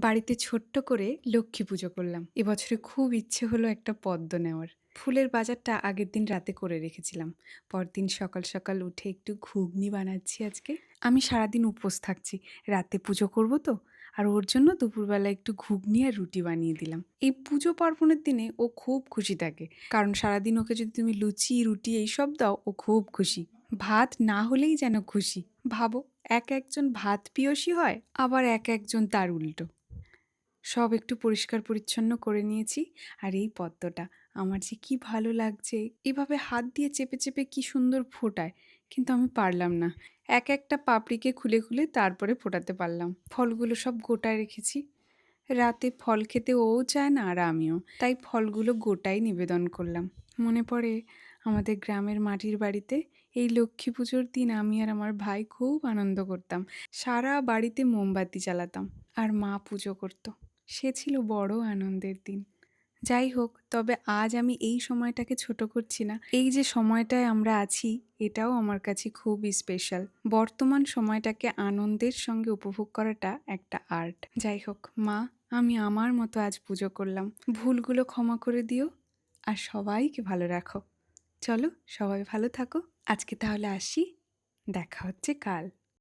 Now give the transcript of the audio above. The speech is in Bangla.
বাড়িতে ছোট্ট করে লক্ষ্মী পুজো করলাম। এবছরে খুব ইচ্ছে হলো একটা পদ্ম নেওয়ার। ফুলের বাজারটা আগের দিন রাতে করে রেখেছিলাম। পরদিন সকাল সকাল উঠে একটু ঘুগনি বানাচ্ছি আজকে। আমি সারাদিন উপোস থাকছি। রাতে পুজো করব তো। আর ওর জন্য দুপুরবেলা একটু ঘুগনি আর রুটি বানিয়ে দিলাম। এই পুজো পার্বণের দিনে ও খুব খুশি থাকে। কারণ সারাদিন ওকে যদি তুমি লুচি, রুটি এইসব দাও, ও খুব খুশি। ভাত না হলেই যেন খুশি। ভাবো, এক একজন ভাত পিয়সী হয়, আবার এক একজন তার উল্টো। সব একটু পরিষ্কার পরিচ্ছন্ন করে নিয়েছি। আর এই পদ্মটা আমার যে কি ভালো লাগছে। এভাবে হাত দিয়ে চেপে চেপে কি সুন্দর ফোটায়। কিন্তু আমি পারলাম না। এক একটা পাপড়িকে খুলে খুলে তারপরে ফোটাতে পারলাম। ফলগুলো সব গোটায় রেখেছি। রাতে ফল খেতে ও চায় না আর আমিও। তাই ফলগুলো গোটাই নিবেদন করলাম। মনে পড়ে আমাদের গ্রামের মাটির বাড়িতে এই লক্ষ্মী পুজোর দিন আমি আর আমার ভাই খুব আনন্দ করতাম। সারা বাড়িতে মোমবাতি জ্বালাতাম। আর মা পুজো করতো। সে ছিল বড় আনন্দের দিন। যাই হোক, তবে আজ আমি এই সময়টাকে ছোট করছি না। এই যে সময়টায় আমরা আছি, এটাও আমার কাছে খুবই স্পেশাল বর্তমান সময়টাকে আনন্দের সঙ্গে উপভোগ করাটা একটা আর্ট যাই হোক, মা, আমি আমার মতো আজ পুজো করলাম। ভুলগুলো ক্ষমা করে দিও আর সবাইকে ভালো রাখো। চলো, সবাই ভালো থাকো। আজকে তাহলে আসি। দেখা হচ্ছে কাল।